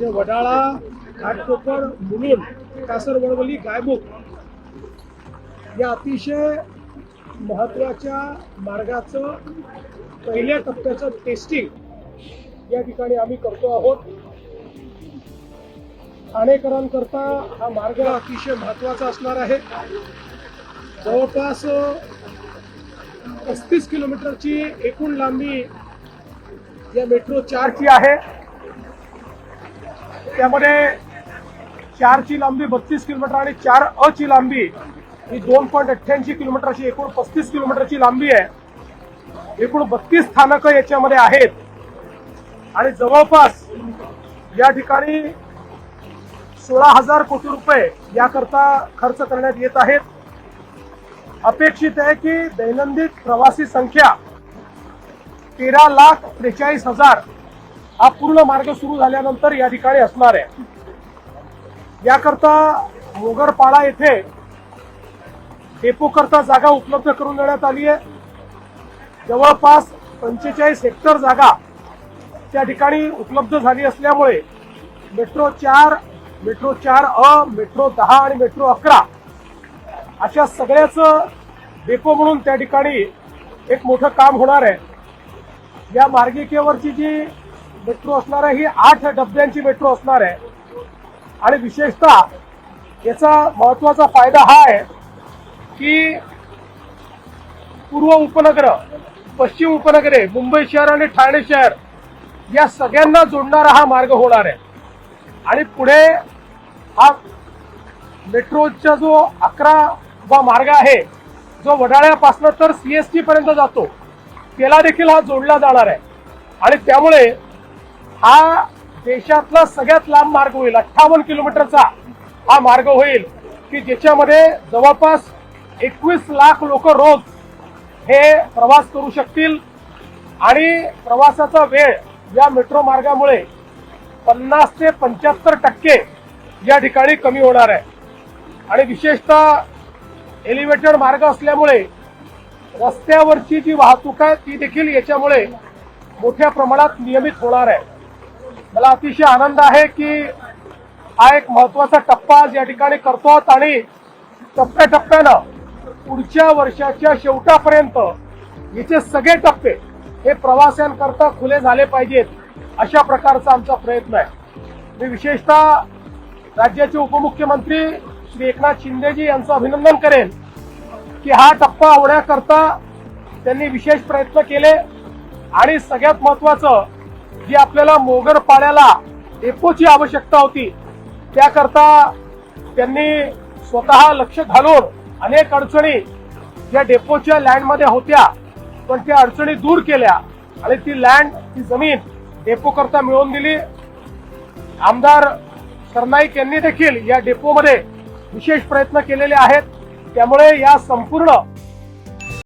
म्हणजे वडाळा घाटकोपर मुलुंड कासर वडवली गायमुख या अतिशय महत्त्वाच्या मार्गाचं पहिल्या टप्प्याचं टेस्टिंग या ठिकाणी आम्ही करतो आहोत. ठाणेकरांकरता हा मार्ग अतिशय महत्त्वाचा असणार आहे. जवळपास पस्तीस किलोमीटरची एकूण लांबी या मेट्रो चारची आहे. त्यामध्ये चारची लांबी बत्तीस किलोमीटर आणि चार अ ची लांबी ही दोन पॉईंट अठ्ठ्याऐंशी किलोमीटरची एकूण पस्तीस किलोमीटरची लांबी आहे. एकूण बत्तीस स्थानकं याच्यामध्ये आहेत. आणि जवळपास या ठिकाणी सोळा हजार कोटी रुपये याकरता खर्च करण्यात येत आहेत. अपेक्षित आहे की दैनंदिन प्रवासी संख्या तेरा लाख त्रेचाळीस हजार हा पूर्ण मार्ग सुरू झाल्यानंतर या ठिकाणी असणार आहे. याकरता मोगरपाडा येथे डेपो करता जागा उपलब्ध करून देण्यात आली आहे. जवळपास पंचेचाळीस हेक्टर जागा त्या ठिकाणी उपलब्ध झाली असल्यामुळे मेट्रो चार मेट्रो चार अ मेट्रो दहा आणि मेट्रो अकरा अशा सगळ्याच डेपो म्हणून त्या ठिकाणी एक मोठं काम होणार आहे. या मार्गिकेवरची जी मेट्रो असणार आहे ही आठ डब्यांची मेट्रो असणार आहे. आणि विशेषतः याचा महत्त्वाचा फायदा हा आहे की पूर्व उपनगर पश्चिम उपनगरे मुंबई शहर आणि ठाणे शहर या सगळ्यांना जोडणारा हा मार्ग होणार आहे. आणि पुढे हा मेट्रोचा जो अकरा वा मार्ग आहे जो वडाळ्यापासून तर सी एस पर्यंत जातो त्याला देखील हा जोडला जाणार आहे. आणि त्यामुळे हा देशातला सगळ्यात लांब मार्ग होईल. अठ्ठावन्न किलोमीटरचा हा मार्ग होईल की ज्याच्यामध्ये जवळपास एकवीस लाख लोक रोज हे प्रवास करू शकतील. आणि प्रवासाचा वेळ या मेट्रो मार्गामुळे पन्नास ते पंच्याहत्तर टक्के या ठिकाणी कमी होणार आहे. आणि विशेषतः एलिव्हेटेड मार्ग असल्यामुळे रस्त्यावरची जी वाहतूक आहे ती देखील याच्यामुळे मोठ्या प्रमाणात नियमित होणार आहे. मला अतिशय आनंद आहे की हा एक महत्त्वाचा टप्पा आज या ठिकाणी करतो आहोत आणि टप्प्याटप्प्यानं पुढच्या वर्षाच्या शेवटापर्यंत याचे सगळे टप्पे हे प्रवाशांकरता खुले झाले पाहिजेत अशा प्रकारचा आमचा प्रयत्न आहे. मी विशेषतः राज्याचे उपमुख्यमंत्री श्री एकनाथ शिंदेजी यांचं अभिनंदन करेन की हा टप्पा होण्याकरता त्यांनी विशेष प्रयत्न केले आणि सगळ्यात महत्वाचं जी आपल्याला मोगर पाण्याला डेपोची आवश्यकता होती त्याकरता त्यांनी स्वतः लक्ष घालून अनेक अडचणी या डेपोच्या लँडमध्ये होत्या. पण त्या अडचणी दूर केल्या आणि ती लँड ती जमीन डेपो करता मिळवून दिली. आमदार सरनाईक यांनी देखील या डेपोमध्ये विशेष प्रयत्न केलेले आहेत. त्यामुळे या संपूर्ण